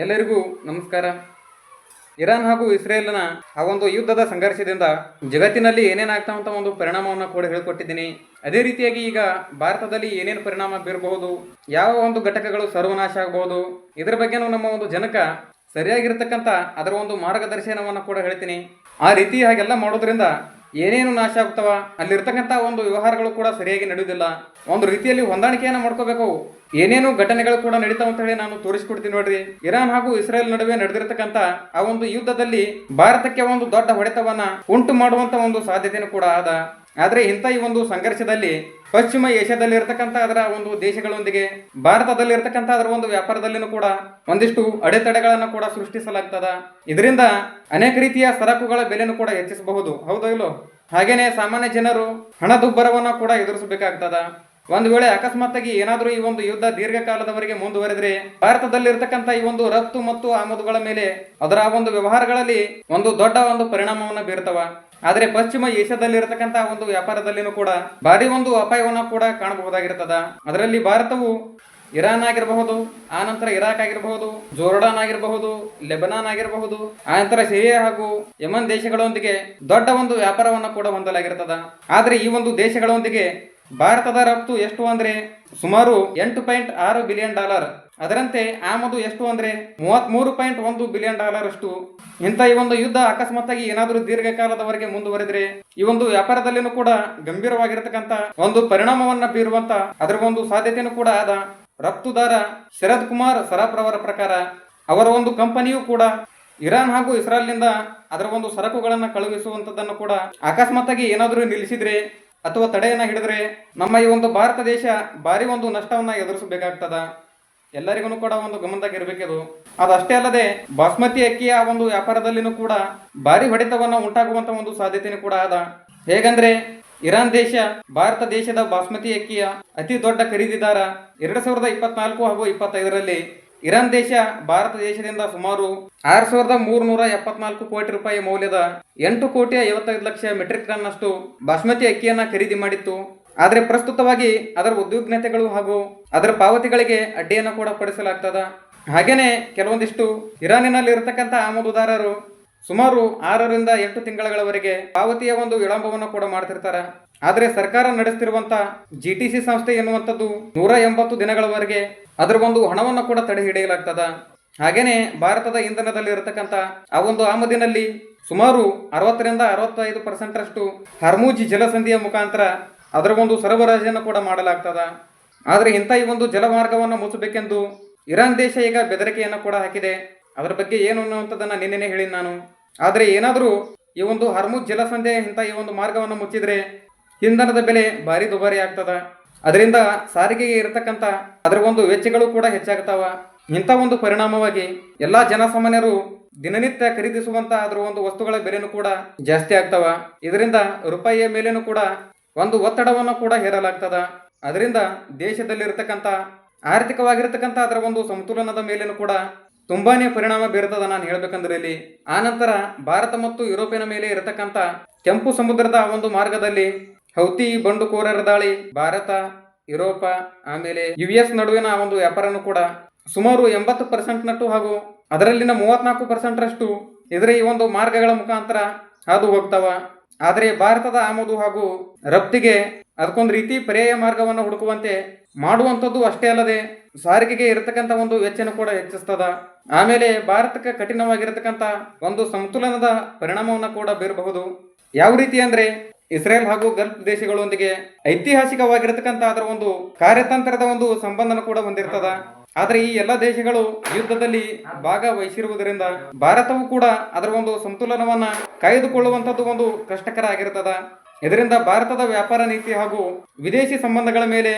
ಎಲ್ಲರಿಗೂ ನಮಸ್ಕಾರ. ಇರಾನ್ ಹಾಗೂ ಇಸ್ರೇಲ್ನ ಆ ಒಂದು ಯುದ್ಧದ ಸಂಘರ್ಷದಿಂದ ಜಗತ್ತಿನಲ್ಲಿ ಏನೇನಾಗ್ತಾ ಅಂತ ಒಂದು ಪರಿಣಾಮವನ್ನು ಕೂಡ ಹೇಳಿಕೊಟ್ಟಿದ್ದೀನಿ. ಅದೇ ರೀತಿಯಾಗಿ ಈಗ ಭಾರತದಲ್ಲಿ ಏನೇನು ಪರಿಣಾಮ ಬೀರಬಹುದು, ಯಾವ ಒಂದು ಘಟಕಗಳು ಸರ್ವನಾಶ ಆಗಬಹುದು, ಇದರ ಬಗ್ಗೆನೂ ನಮ್ಮ ಒಂದು ಜನಕ ಸರಿಯಾಗಿರ್ತಕ್ಕಂಥ ಅದರ ಒಂದು ಮಾರ್ಗದರ್ಶನವನ್ನು ಕೂಡ ಹೇಳ್ತೀನಿ. ಆ ರೀತಿ ಹಾಗೆಲ್ಲ ಮಾಡೋದ್ರಿಂದ ಏನೇನು ನಾಶ ಆಗ್ತವ? ಅಲ್ಲಿರ್ತಕ್ಕಂಥ ಒಂದು ವ್ಯವಹಾರಗಳು ಕೂಡ ಸರಿಯಾಗಿ ನಡೆಯುವುದಿಲ್ಲ. ಒಂದು ರೀತಿಯಲ್ಲಿ ಹೊಂದಾಣಿಕೆಯನ್ನು ಮಾಡ್ಕೋಬೇಕು. ಏನೇನು ಘಟನೆಗಳು ಕೂಡ ನಡೀತಾವ ಅಂತ ಹೇಳಿ ನಾನು ತೋರಿಸ್ಕೊಡ್ತೀನಿ ನೋಡ್ರಿ. ಇರಾನ್ ಹಾಗೂ ಇಸ್ರೇಲ್ ನಡುವೆ ನಡೆದಿರತಕ್ಕಂತ ಆ ಒಂದು ಯುದ್ಧದಲ್ಲಿ ಭಾರತಕ್ಕೆ ಒಂದು ದೊಡ್ಡ ಹೊಡೆತವನ್ನ ಉಂಟು ಮಾಡುವಂತ ಒಂದು ಸಾಧ್ಯತೆನೂ ಕೂಡ ಆದ. ಆದ್ರೆ ಇಂಥ ಈ ಒಂದು ಸಂಘರ್ಷದಲ್ಲಿ ಪಶ್ಚಿಮ ಏಷ್ಯಾದಲ್ಲಿ ಇರತಕ್ಕಂಥ ಅದರ ಒಂದು ದೇಶಗಳೊಂದಿಗೆ ಭಾರತದಲ್ಲಿ ಇರತಕ್ಕಂಥ ಅದರ ಒಂದು ವ್ಯಾಪಾರದಲ್ಲಿನೂ ಕೂಡ ಒಂದಿಷ್ಟು ಅಡೆತಡೆಗಳನ್ನು ಕೂಡ ಸೃಷ್ಟಿಸಲಾಗ್ತದ. ಇದರಿಂದ ಅನೇಕ ರೀತಿಯ ಸರಕುಗಳ ಬೆಲೆನೂ ಕೂಡ ಹೆಚ್ಚಿಸಬಹುದು. ಹೌದೋ ಇಲ್ಲೋ? ಹಾಗೇನೆ ಸಾಮಾನ್ಯ ಜನರು ಹಣದುಬ್ಬರವನ್ನು ಕೂಡ ಎದುರಿಸಬೇಕಾಗ್ತದ. ಒಂದು ವೇಳೆ ಅಕಸ್ಮಾತ್ತಾಗಿ ಏನಾದರೂ ಈ ಒಂದು ಯುದ್ಧ ದೀರ್ಘಕಾಲದವರೆಗೆ ಮುಂದುವರೆದ್ರೆ ಭಾರತದಲ್ಲಿ ಇರತಕ್ಕಂಥ ಈ ಒಂದು ರಫ್ತು ಮತ್ತು ಆಮದುಗಳ ಮೇಲೆ ಅದರ ಒಂದು ವ್ಯವಹಾರಗಳಲ್ಲಿ ಒಂದು ದೊಡ್ಡ ಒಂದು ಪರಿಣಾಮವನ್ನು ಬೀರ್ತವ. ಆದ್ರೆ ಪಶ್ಚಿಮ ಏಷ್ಯಾದಲ್ಲಿ ಇರತಕ್ಕಂತ ಒಂದು ವ್ಯಾಪಾರದಲ್ಲಿನೂ ಕೂಡ ಭಾರಿ ಒಂದು ಅಪಾಯವನ್ನು ಕೂಡ ಕಾಣಬಹುದಾಗಿರ್ತದ. ಅದರಲ್ಲಿ ಭಾರತವು ಇರಾನ್ ಆಗಿರಬಹುದು, ಆ ನಂತರ ಇರಾಕ್ ಆಗಿರಬಹುದು, ಜೋರ್ಡಾನ್ ಆಗಿರಬಹುದು, ಲೆಬನಾನ್ ಆಗಿರಬಹುದು, ಆ ನಂತರ ಸಿರಿಯಾ ಹಾಗೂ ಯಮನ್ ದೇಶಗಳೊಂದಿಗೆ ದೊಡ್ಡ ಒಂದು ವ್ಯಾಪಾರವನ್ನು ಕೂಡ ಹೊಂದಲಾಗಿರ್ತದ. ಆದರೆ ಈ ಒಂದು ದೇಶಗಳೊಂದಿಗೆ ಭಾರತದ ರಫ್ತು ಎಷ್ಟು ಅಂದ್ರೆ ಸುಮಾರು ಎಂಟು ಪಾಯಿಂಟ್ ಆರು ಬಿಲಿಯನ್ ಡಾಲರ್. ಅದರಂತೆ ಆಮದು ಎಷ್ಟು ಅಂದ್ರೆ ಮೂವತ್ತ್ ಮೂರು ಪಾಯಿಂಟ್ ಒಂದು ಬಿಲಿಯನ್ ಡಾಲರ್ ಅಷ್ಟು ಇಂಥ ಈ ಒಂದು ಯುದ್ಧ ಅಕಸ್ಮಾತ್ತಾಗಿ ಏನಾದರೂ ದೀರ್ಘಕಾಲದವರೆಗೆ ಮುಂದುವರೆದ್ರೆ ಈ ಒಂದು ವ್ಯಾಪಾರದಲ್ಲಿನೂ ಕೂಡ ಗಂಭೀರವಾಗಿರತಕ್ಕಂಥ ಒಂದು ಪರಿಣಾಮವನ್ನ ಬೀರುವಂತ ಅದರ ಒಂದು ಸಾಧ್ಯತೆಯೂ ಕೂಡ ಆದ ರಫ್ತುದಾರ ಶರದ್ ಕುಮಾರ್ ಸರಾಫ್ ರವರ ಪ್ರಕಾರ ಅವರ ಒಂದು ಕಂಪನಿಯು ಕೂಡ ಇರಾನ್ ಹಾಗೂ ಇಸ್ರಾಲ್ನಿಂದ ಅದರ ಒಂದು ಸರಕುಗಳನ್ನು ಕಳುಹಿಸುವಂತದ್ದನ್ನು ಕೂಡ ಅಕಸ್ಮಾತ್ತಾಗಿ ಏನಾದರೂ ನಿಲ್ಲಿಸಿದ್ರೆ ಅಥವಾ ತಡೆಯನ್ನ ಹಿಡಿದ್ರೆ ನಮ್ಮ ಈ ಒಂದು ಭಾರತ ದೇಶ ಭಾರಿ ಒಂದು ನಷ್ಟವನ್ನ ಎದುರಿಸಬೇಕಾಗ್ತದ. ಎಲ್ಲರಿಗೂ ಕೂಡ ಒಂದು ಗಮನದಾಗ ಇರಬೇಕಿದು ಅದಷ್ಟೇ ಅಲ್ಲದೆ ಬಾಸ್ಮತಿ ಅಕ್ಕಿಯ ಒಂದು ವ್ಯಾಪಾರದಲ್ಲಿನೂ ಕೂಡ ಭಾರಿ ಹೊಡೆತವನ್ನು ಉಂಟಾಗುವಂತ ಒಂದು ಸಾಧ್ಯತೆನೂ ಕೂಡ ಅದ. ಹೇಗಂದ್ರೆ ಇರಾನ್ ದೇಶ, ಭಾರತ ದೇಶದ ಬಾಸ್ಮತಿ ಅಕ್ಕಿಯ ಅತಿ ದೊಡ್ಡ ಖರೀದಿದಾರ ಎರಡ್ ಸಾವಿರದ ಇಪ್ಪತ್ನಾಲ್ಕು ಹಾಗೂ ಇಪ್ಪತ್ತೈದರಲ್ಲಿ ಇರಾನ್ ದೇಶ, ಭಾರತ ದೇಶದಿಂದ ಸುಮಾರು ಆರು ಸಾವಿರದ ಮೂರ್ನೂರ ಎಪ್ಪತ್ನಾಲ್ಕು ಕೋಟಿ ರೂಪಾಯಿ ಮೌಲ್ಯದ ಎಂಟು ಕೋಟಿ ಐವತ್ತೈದು ಲಕ್ಷ ಮೆಟ್ರಿಕ್ ಟನ್ನಷ್ಟು ಬಾಸ್ಮತಿ ಅಕ್ಕಿಯನ್ನ ಖರೀದಿ ಮಾಡಿತ್ತು. ಆದರೆ ಪ್ರಸ್ತುತವಾಗಿ ಅದರ ಉದ್ವಿಗ್ನತೆಗಳು ಹಾಗೂ ಅದರ ಪಾವತಿಗಳಿಗೆ ಅಡ್ಡಿಯನ್ನು ಕೂಡ ಪಡಿಸಲಾಗ್ತದ. ಹಾಗೆಯೇ ಕೆಲವೊಂದಿಷ್ಟು ಇರಾನಿನಲ್ಲಿ ಇರತಕ್ಕಂಥ ಆಮದುದಾರರು ಸುಮಾರು ಆರರಿಂದ ಎಂಟು ತಿಂಗಳಗಳವರೆಗೆ ಪಾವತಿಯ ಒಂದು ವಿಳಂಬವನ್ನು ಕೂಡ ಮಾಡ್ತಿರ್ತಾರೆ. ಆದರೆ ಸರ್ಕಾರ ನಡೆಸ್ತಿರುವಂಥ ಜಿ ಟಿ ಸಿ ಸಂಸ್ಥೆ ಎನ್ನುವಂಥದ್ದು ನೂರ ಎಂಬತ್ತು ದಿನಗಳವರೆಗೆ ಅದರ ಒಂದು ಹಣವನ್ನು ಕೂಡ ತಡೆ ಹಿಡಿಯಲಾಗ್ತದ. ಹಾಗೆಯೇ ಭಾರತದ ಇಂಧನದಲ್ಲಿ ಇರತಕ್ಕಂಥ ಆ ಒಂದು ಆಮದಿನಲ್ಲಿ ಸುಮಾರು ಅರವತ್ತರಿಂದ ಅರವತ್ತೈದು ಪರ್ಸೆಂಟ್ ಅಷ್ಟು ಹರ್ಮೂಜಿ ಜಲಸಂಧಿಯ ಮುಖಾಂತರ ಅದರ ಒಂದು ಸರಬರಾಜನ್ನು ಕೂಡ ಮಾಡಲಾಗ್ತದ. ಆದರೆ ಇಂಥ ಈ ಒಂದು ಜಲಮಾರ್ಗವನ್ನು ಮುಚ್ಚಬೇಕೆಂದು ಇರಾನ್ ದೇಶ ಈಗ ಬೆದರಿಕೆಯನ್ನು ಕೂಡ ಹಾಕಿದೆ. ಅದರ ಬಗ್ಗೆ ಏನು ಅನ್ನುವಂಥದ್ದನ್ನು ನಿನ್ನೆನೆ ಹೇಳಿ ನಾನು. ಆದರೆ ಏನಾದರೂ ಈ ಒಂದು ಹರ್ಮುಜ್ ಜಲಸಂಧೆ ಇಂಥ ಈ ಒಂದು ಮಾರ್ಗವನ್ನು ಮುಚ್ಚಿದರೆ ಇಂಧನದ ಬೆಲೆ ಭಾರಿ ದುಬಾರಿ ಆಗ್ತದ. ಅದರಿಂದ ಸಾರಿಗೆಗೆ ಇರತಕ್ಕಂಥ ಅದರ ಒಂದು ವೆಚ್ಚಗಳು ಕೂಡ ಹೆಚ್ಚಾಗ್ತಾವ. ಇಂಥ ಒಂದು ಪರಿಣಾಮವಾಗಿ ಎಲ್ಲ ಜನಸಾಮಾನ್ಯರು ದಿನನಿತ್ಯ ಖರೀದಿಸುವಂತಹ ಅದರ ಒಂದು ವಸ್ತುಗಳ ಬೆಲೆನೂ ಕೂಡ ಜಾಸ್ತಿ ಆಗ್ತಾವ. ಇದರಿಂದ ರೂಪಾಯಿಯ ಮೇಲೇನೂ ಕೂಡ ಒಂದು ಒತ್ತಡವನ್ನು ಕೂಡ ಹೇರಲಾಗ್ತದ. ಅದರಿಂದ ದೇಶದಲ್ಲಿರ್ತಕ್ಕಂಥ, ಆರ್ಥಿಕವಾಗಿರ್ತಕ್ಕಂಥ ಅದರ ಒಂದು ಸಮತೋಲನದ ಮೇಲೇನೂ ಕೂಡ ತುಂಬಾನೇ ಪರಿಣಾಮ ಬೀರ್ತದ ನಾನು ಹೇಳಬೇಕಂದ್ರೆ ಇಲ್ಲಿ ಆನಂತರ ಭಾರತ ಮತ್ತು ಯುರೋಪಿನ ಮೇಲೆ ಇರತಕ್ಕಂಥ ಕೆಂಪು ಸಮುದ್ರದ ಒಂದು ಮಾರ್ಗದಲ್ಲಿ ಹೌತಿ, ಬಂಡುಕೋರರ ದಾಳಿ, ಭಾರತ, ಯುರೋಪ, ಆಮೇಲೆ ಯು ಎಸ್ ನಡುವಿನ ಒಂದು ವ್ಯಾಪಾರನೂ ಕೂಡ ಸುಮಾರು ಎಂಬತ್ತು ಪರ್ಸೆಂಟ್ ನಟ್ಟು ಹಾಗೂ ಅದರಲ್ಲಿನ ಮೂವತ್ನಾಲ್ಕು ಪರ್ಸೆಂಟ್ ರಷ್ಟು ಇದರ ಈ ಒಂದು ಮಾರ್ಗಗಳ ಮುಖಾಂತರ ಹಾದು ಹೋಗ್ತಾವ. ಆದರೆ ಭಾರತದ ಆಮದು ಹಾಗೂ ರಫ್ತಿಗೆ ಅದಕ್ಕೊಂದು ರೀತಿ ಪರ್ಯಾಯ ಮಾರ್ಗವನ್ನು ಹುಡುಕುವಂತೆ ಮಾಡುವಂಥದ್ದು ಅಷ್ಟೇ ಅಲ್ಲದೆ ಸಾರಿಗೆಗೆ ಇರತಕ್ಕಂಥ ಒಂದು ವೆಚ್ಚನ ಕೂಡ ಹೆಚ್ಚಿಸ್ತದ. ಆಮೇಲೆ ಭಾರತಕ್ಕೆ ಕಠಿಣವಾಗಿರತಕ್ಕಂಥ ಒಂದು ಸಮತೋಲನದ ಪರಿಣಾಮವನ್ನು ಕೂಡ ಬೀರಬಹುದು. ಯಾವ ರೀತಿ ಅಂದರೆ ಇಸ್ರೇಲ್ ಹಾಗೂ ಗಲ್ಫ್ ದೇಶಗಳೊಂದಿಗೆ ಐತಿಹಾಸಿಕವಾಗಿರತಕ್ಕಂಥ ಅದರ ಒಂದು ಕಾರ್ಯತಂತ್ರದ ಒಂದು ಸಂಬಂಧನ ಕೂಡ ಹೊಂದಿರ್ತದ. ಆದ್ರೆ ಈ ಎಲ್ಲ ದೇಶಗಳು ಯುದ್ಧದಲ್ಲಿ ಭಾಗವಹಿಸಿರುವುದರಿಂದ ಭಾರತವು ಕೂಡ ಅದರ ಒಂದು ಸಂತುಲನವನ್ನ ಕಾಯ್ದುಕೊಳ್ಳುವಂತದ್ದು ಒಂದು ಕಷ್ಟಕರ ಆಗಿರ್ತದ. ಇದರಿಂದ ಭಾರತದ ವ್ಯಾಪಾರ ನೀತಿ ಹಾಗೂ ವಿದೇಶಿ ಸಂಬಂಧಗಳ ಮೇಲೆ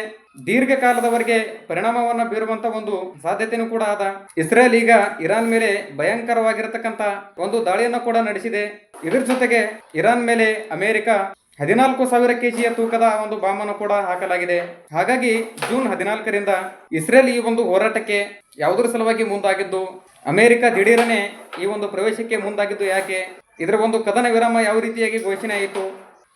ದೀರ್ಘಕಾಲದವರೆಗೆ ಪರಿಣಾಮವನ್ನ ಬೀರುವಂತ ಒಂದು ಸಾಧ್ಯತೆನೂ ಕೂಡ ಆದ ಇಸ್ರೇಲ್ ಈಗ ಇರಾನ್ ಮೇಲೆ ಭಯಂಕರವಾಗಿರತಕ್ಕಂತ ಒಂದು ದಾಳಿಯನ್ನು ಕೂಡ ನಡೆಸಿದೆ. ಇದರ ಜೊತೆಗೆ ಇರಾನ್ ಮೇಲೆ ಅಮೆರಿಕ ಹದಿನಾಲ್ಕು ಸಾವಿರ ಕೆಜಿಯ ತೂಕದ ಒಂದು ಬಾಂಬನ್ನು ಕೂಡ ಹಾಕಲಾಗಿದೆ. ಹಾಗಾಗಿ ಜೂನ್ ಹದಿನಾಲ್ಕರಿಂದ ಇಸ್ರೇಲ್ ಈ ಒಂದು ಹೋರಾಟಕ್ಕೆ ಯಾವುದರ ಸಲುವಾಗಿ ಮುಂದಾಗಿದ್ದು, ಅಮೆರಿಕ ದಿಢೀರನೆ ಈ ಒಂದು ಪ್ರವೇಶಕ್ಕೆ ಮುಂದಾಗಿದ್ದು ಯಾಕೆ? ಇದರ ಒಂದು ಕದನ ವಿರಾಮ ಯಾವ ರೀತಿಯಾಗಿ ಘೋಷಣೆ ಆಯಿತು?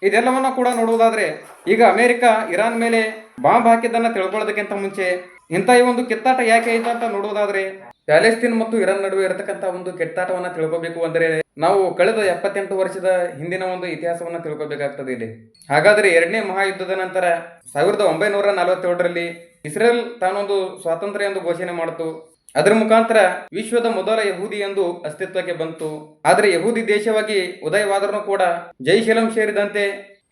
ಇದೆಲ್ಲವನ್ನ ಕೂಡ ನೋಡುವುದಾದ್ರೆ, ಈಗ ಅಮೆರಿಕ ಇರಾನ್ ಮೇಲೆ ಬಾಂಬ್ ಹಾಕಿದ್ದನ್ನ ತಿಳ್ಕೊಳ್ಳೋದಕ್ಕಿಂತ ಮುಂಚೆ ಇಂಥ ಈ ಒಂದು ಕಿತ್ತಾಟ ಯಾಕೆ ಆಯ್ತು ಅಂತ ನೋಡುವುದಾದ್ರೆ ಪ್ಯಾಲೆಸ್ತೀನ್ ಮತ್ತು ಇರಾನ್ ನಡುವೆ ಇರತಕ್ಕಂತ ಒಂದು ಕೆಟ್ಟಾಟವನ್ನ ತಿಳ್ಕೋಬೇಕು ಅಂದರೆ ನಾವು ಕಳೆದ ಎಪ್ಪತ್ತೆಂಟು ವರ್ಷದ ಹಿಂದಿನ ಒಂದು ಇತಿಹಾಸವನ್ನ ತಿಳ್ಕೋಬೇಕಾಗ್ತದೆ ಇಲ್ಲಿ. ಹಾಗಾದ್ರೆ ಎರಡನೇ ಮಹಾಯುದ್ಧದ ನಂತರ ಸಾವಿರದ ಒಂಬೈನೂರ ನಲವತ್ತೇಳರಲ್ಲಿ ಇಸ್ರೇಲ್ ತಾನೊಂದು ಸ್ವಾತಂತ್ರ್ಯ ಎಂದು ಘೋಷಣೆ ಮಾಡಿತು. ಅದರ ಮುಖಾಂತರ ವಿಶ್ವದ ಮೊದಲ ಯಹೂದಿ ಎಂದು ಅಸ್ತಿತ್ವಕ್ಕೆ ಬಂತು. ಆದರೆ ಯಹೂದಿ ದೇಶವಾಗಿ ಉದಯವಾದರೂ ಕೂಡ ಜೈಶಲಂ ಸೇರಿದಂತೆ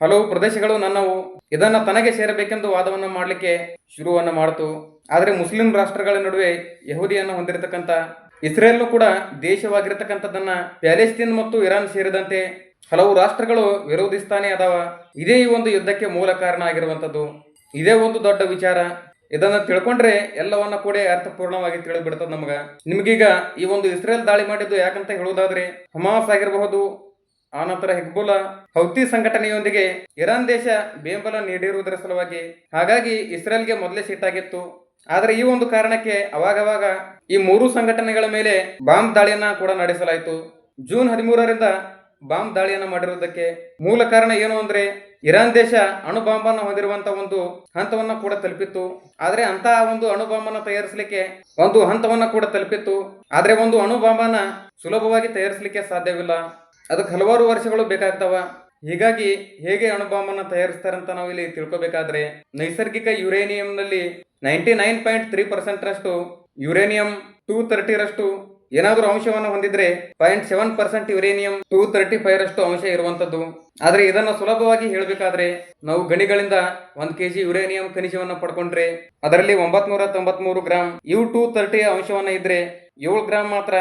ಹಲವು ಪ್ರದೇಶಗಳು ನನ್ನವು. ಇದನ್ನ ತನಗೆ ಸೇರಬೇಕೆಂದು ವಾದವನ್ನ ಮಾಡಲಿಕ್ಕೆ ಶುರುವನ್ನ ಮಾಡಿತು. ಆದರೆ ಮುಸ್ಲಿಂ ರಾಷ್ಟ್ರಗಳ ನಡುವೆ ಯಹೂದಿಯನ್ನು ಹೊಂದಿರತಕ್ಕಂಥ ಇಸ್ರೇಲ್ನು ಕೂಡ ದೇಶವಾಗಿರತಕ್ಕಂಥದ್ದನ್ನ ಪ್ಯಾಲೆಸ್ತೀನ್ ಮತ್ತು ಇರಾನ್ ಸೇರಿದಂತೆ ಹಲವು ರಾಷ್ಟ್ರಗಳು ವಿರೋಧಿಸ್ತಾನೆ ಅದಾವ ಇದೇ ಈ ಒಂದು ಯುದ್ಧಕ್ಕೆ ಮೂಲ ಕಾರಣ ಆಗಿರುವಂಥದ್ದು. ಇದೇ ಒಂದು ದೊಡ್ಡ ವಿಚಾರ. ಇದನ್ನು ತಿಳ್ಕೊಂಡ್ರೆ ಎಲ್ಲವನ್ನ ಕೂಡ ಅರ್ಥಪೂರ್ಣವಾಗಿ ತಿಳಿದ್ಬಿಡ್ತದೆ ನಮಗ. ನಿಮಗೀಗ ಈ ಒಂದು ಇಸ್ರೇಲ್ ದಾಳಿ ಮಾಡಿದ್ದು ಯಾಕಂತ ಹೇಳುವುದಾದ್ರೆ, ಹಮಾಸ್ ಆಗಿರಬಹುದು ಆನಂತರ ಹಿಗ್ಬುಲ್ಲಾ ಹೌತಿ ಸಂಘಟನೆಯೊಂದಿಗೆ ಇರಾನ್ ದೇಶ ಬೆಂಬಲ ನೀಡಿರುವುದರ ಸಲುವಾಗಿ ಹಾಗಾಗಿ ಇಸ್ರೇಲ್ಗೆ ಮೊದಲೇ ಸಿಟ್ಟಾಗಿತ್ತು ಆದರೆ ಈ ಒಂದು ಕಾರಣಕ್ಕೆ ಅವಾಗವಾಗ ಈ ಮೂರು ಸಂಘಟನೆಗಳ ಮೇಲೆ ಬಾಂಬ್ ದಾಳಿಯನ್ನ ಕೂಡ ನಡೆಸಲಾಯಿತು. ಜೂನ್ ಹದಿಮೂರರಿಂದ ಬಾಂಬ್ ದಾಳಿಯನ್ನು ಮಾಡಿರುವುದಕ್ಕೆ ಮೂಲ ಕಾರಣ ಏನು ಅಂದ್ರೆ ಇರಾನ್ ದೇಶ ಅಣು ಬಾಂಬನ್ನು ಹೊಂದಿರುವಂತ ಒಂದು ಹಂತವನ್ನ ಕೂಡ ತಲುಪಿತ್ತು. ಆದರೆ ಅಂತ ಒಂದು ಅಣು ಬಾಂಬನ್ನು ತಯಾರಿಸಲಿಕ್ಕೆ ಒಂದು ಹಂತವನ್ನ ಕೂಡ ತಲುಪಿತ್ತು. ಆದರೆ ಒಂದು ಅಣು ಬಾಂಬನ್ನು ಸುಲಭವಾಗಿ ತಯಾರಿಸಲಿಕ್ಕೆ ಸಾಧ್ಯವಿಲ್ಲ. ಅದಕ್ಕೆ ಹಲವಾರು ವರ್ಷಗಳು ಬೇಕಾಗ್ತವ. ಹೀಗಾಗಿ ಹೇಗೆ ಅಣು ಬಾಂಬನ್ನು ಅಂತ ನಾವು ಇಲ್ಲಿ ತಿಳ್ಕೊಬೇಕಾದ್ರೆ ನೈಸರ್ಗಿಕ ಯುರೇನಿಯಂನಲ್ಲಿ ನೈಂಟಿ ನೈನ್ ಪಾಯಿಂಟ್ ತ್ರೀ ಪರ್ಸೆಂಟ್ರಷ್ಟು ಯುರೇನಿಯಂ ಟೂ ತರ್ಟಿರಷ್ಟು ಏನಾದರೂ ಅಂಶವನ್ನು ಹೊಂದಿದ್ರೆ point seven percent uranium two thirty five ರಷ್ಟು ಅಂಶ ಇರುವಂತದ್ದು ಆದ್ರೆ ಇದನ್ನು ಸುಲಭವಾಗಿ ಹೇಳಬೇಕಾದ್ರೆ ನಾವು ಗಣಿಗಳಿಂದ ಒಂದ್ ಕೆಜಿ ಯುರೇನಿಯಂ ಖನಿಜವನ್ನು ಪಡ್ಕೊಂಡ್ರೆ ಅದರಲ್ಲಿ ಒಂಬತ್ನೂರ ತೊಂಬತ್ಮೂರು ಗ್ರಾಮ್ ಯು ಟೂ ತರ್ಟಿ ಅಂಶವನ್ನ ಇದ್ರೆ ಏಳು ಗ್ರಾಮ್ ಮಾತ್ರ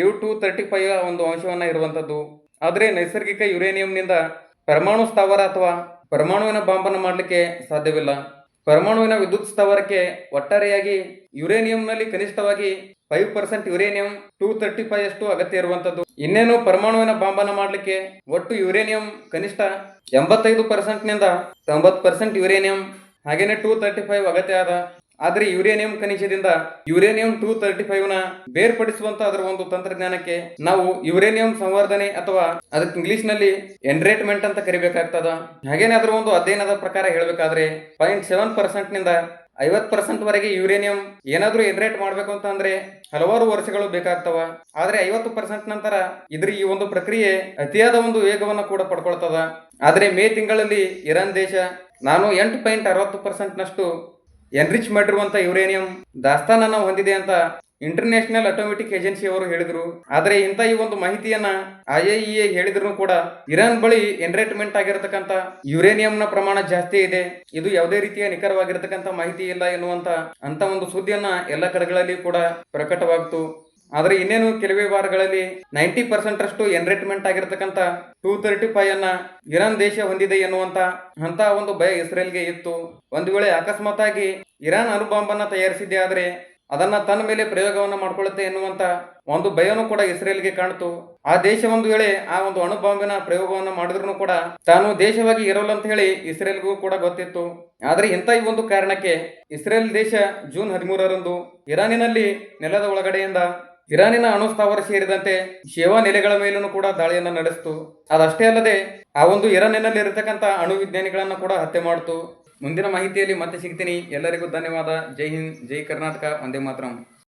ಯು ಟೂ ತರ್ಟಿ ಫೈವ್ ಒಂದು ಅಂಶವನ್ನ ಇರುವಂತದ್ದು ಆದರೆ ನೈಸರ್ಗಿಕ ಯುರೇನಿಯಂನಿಂದ ಪರಮಾಣು ಸ್ಥಾವರ ಅಥವಾ ಪರಮಾಣುವಿನ ಬಾಂಬನ್ನು ಮಾಡಲಿಕ್ಕೆ ಸಾಧ್ಯವಿಲ್ಲ. ಪರಮಾಣುವಿನ ವಿದ್ಯುತ್ ಸ್ಥಾವರಕ್ಕೆ ಒಟ್ಟಾರೆಯಾಗಿ ಯುರೇನಿಯಂನಲ್ಲಿ ಕನಿಷ್ಠವಾಗಿ five percent uranium two thirty five ಅಷ್ಟು ಅಗತ್ಯ ಇರುವಂತದ್ದು ಇನ್ನೇನು ಪರಮಾಣುವಿನ ಬಾಂಬನ ಮಾಡಲಿಕ್ಕೆ ಒಟ್ಟು ಯುರೇನಿಯಂ ಕನಿಷ್ಠ ಎಂಬತ್ತೈದು ಪರ್ಸೆಂಟ್ನಿಂದ ತೊಂಬತ್ತು ಪರ್ಸೆಂಟ್ ಯುರೇನಿಯಂ, ಹಾಗೇನೆ ಟೂ ತರ್ಟಿ ಫೈವ್ ಅಗತ್ಯ ಆದ ಆದ್ರೆ ಯುರೇನಿಯಂ ಖನಿಜದಿಂದ ಯುರೇನಿಯಂ ಟೂ ತರ್ಟಿ ಫೈವ್ನ ಬೇರ್ಪಡಿಸುವಂತ ಅದರ ಒಂದು ತಂತ್ರಜ್ಞಾನಕ್ಕೆ ನಾವು ಯುರೇನಿಯಂ ಸಂವರ್ಧನೆ ಅಥವಾ ಅದಕ್ಕೆ ಇಂಗ್ಲಿಷ್ನಲ್ಲಿ ಎನ್ರೇಟ್ಮೆಂಟ್ ಅಂತ ಕರಿಬೇಕಾಗ್ತದ. ಹಾಗೇನೆ ಅದರ ಒಂದು ಅಧ್ಯಯನದ ಪ್ರಕಾರ ಹೇಳಬೇಕಾದ್ರೆ ಪಾಯಿಂಟ್ ಸೆವೆನ್ ಪರ್ಸೆಂಟ್ನಿಂದ ಐವತ್ ಪರ್ಸೆಂಟ್ ವರೆಗೆ ಯುರೇನಿಯಂ ಏನಾದ್ರೂ ಎನ್ರೇಟ್ ಮಾಡ್ಬೇಕು ಅಂತ ಅಂದ್ರೆ ಹಲವಾರು ವರ್ಷಗಳು ಬೇಕಾಗ್ತವ. ಆದ್ರೆ ಐವತ್ತು ಪರ್ಸೆಂಟ್ ನಂತರ ಇದ್ರ ಈ ಒಂದು ಪ್ರಕ್ರಿಯೆ ಅತಿಯಾದ ಒಂದು ವೇಗವನ್ನು ಕೂಡ ಪಡ್ಕೊಳ್ತದ. ಆದ್ರೆ ಮೇ ತಿಂಗಳಲ್ಲಿ ಇರಾನ್ ದೇಶ ನಾನು ಎಂಟು ಪಾಯಿಂಟ್ ಅರವತ್ತು ಪರ್ಸೆಂಟ್ ನಷ್ಟು ಎನ್ರಿಚ್ ಮಾಡಿರುವಂತ ಯುರೇನಿಯಂ ದಾಸ್ತಾನನ್ನ ಹೊಂದಿದೆ ಅಂತ ಇಂಟರ್ನ್ಯಾಷನಲ್ ಅಟೋಮೆಟಿಕ್ ಏಜೆನ್ಸಿ ಅವರು ಹೇಳಿದ್ರು. ಆದರೆ ಇಂಥ ಈ ಒಂದು ಮಾಹಿತಿಯನ್ನ ಐಎಇಎ ಹೇಳಿದ್ರು ಕೂಡ ಇರಾನ್ ಬಳಿ ಎನ್ರೇಟ್ಮೆಂಟ್ ಆಗಿರತಕ್ಕಂತ ಯುರೇನಿಯಂನ ಪ್ರಮಾಣ ಜಾಸ್ತಿ ಇದೆ. ಇದು ಯಾವುದೇ ರೀತಿಯ ನಿಖರವಾಗಿರತಕ್ಕಂತ ಮಾಹಿತಿ ಇಲ್ಲ ಎನ್ನುವಂತ ಅಂತ ಒಂದು ಸುದ್ದಿಯನ್ನ ಎಲ್ಲ ಕಡೆಗಳಲ್ಲಿ ಕೂಡ ಪ್ರಕಟವಾಗ್ತು. ಆದ್ರೆ ಇನ್ನೇನು ಕೆಲವೇ ವಾರಗಳಲ್ಲಿ ನೈಂಟಿ ಪರ್ಸೆಂಟ್ ಅಷ್ಟು ಎನ್ರೇಟ್ಮೆಂಟ್ ಆಗಿರತಕ್ಕಂತ ಟೂ ತರ್ಟಿ ಫೈವ್ ಅನ್ನ ಇರಾನ್ ದೇಶ ಹೊಂದಿದೆ ಎನ್ನುವಂತ ಅಂತ ಒಂದು ಭಯ ಇಸ್ರೇಲ್ಗೆ ಇತ್ತು. ಒಂದು ವೇಳೆ ಅಕಸ್ಮಾತ್ ಆಗಿ ಇರಾನ್ ಅಣುಬಾಂಬನ್ನ ತಯಾರಿಸಿದೆ ಆದ್ರೆ ಅದನ್ನ ತನ್ನ ಮೇಲೆ ಪ್ರಯೋಗವನ್ನ ಮಾಡ್ಕೊಳ್ಳುತ್ತೆ ಎನ್ನುವಂತ ಒಂದು ಭಯನೂ ಕೂಡ ಇಸ್ರೇಲ್ಗೆ ಕಾಣ್ತು. ಆ ದೇಶ ಒಂದು ವೇಳೆ ಆ ಒಂದು ಅಣು ಪ್ರಯೋಗವನ್ನು ಪ್ರಯೋಗವನ್ನ ಮಾಡಿದ್ರು ಕೂಡ ತಾನು ದೇಶವಾಗಿ ಇರೋಲ್ಲ ಅಂತ ಹೇಳಿ ಇಸ್ರೇಲ್ಗೂ ಕೂಡ ಗೊತ್ತಿತ್ತು. ಆದ್ರೆ ಇಂಥ ಈ ಒಂದು ಕಾರಣಕ್ಕೆ ಇಸ್ರೇಲ್ ದೇಶ ಜೂನ್ ಹದಿಮೂರರಂದು ಇರಾನಿನಲ್ಲಿ ನೆಲದ ಒಳಗಡೆಯಿಂದ ಇರಾನಿನ ಅಣು ಸ್ಥಾವರ ಸೇರಿದಂತೆ ಸೇವಾ ನೆಲೆಗಳ ಮೇಲೂ ಕೂಡ ದಾಳಿಯನ್ನು ನಡೆಸಿತು. ಅದಷ್ಟೇ ಅಲ್ಲದೆ, ಆ ಒಂದು ಇರಾನಿನಲ್ಲಿ ಇರತಕ್ಕಂತ ಅಣು ವಿಜ್ಞಾನಿಗಳನ್ನು ಕೂಡ ಹತ್ಯೆ ಮಾಡಿತು. ಮುಂದಿನ ಮಾಹಿತಿಯಲ್ಲಿ ಮತ್ತೆ ಸಿಗ್ತೀನಿ. ಎಲ್ಲರಿಗೂ ಧನ್ಯವಾದ. ಜೈ ಹಿಂದ್, ಜೈ ಕರ್ನಾಟಕ. ಒಂದೇ ಮಾತ್ರಂ.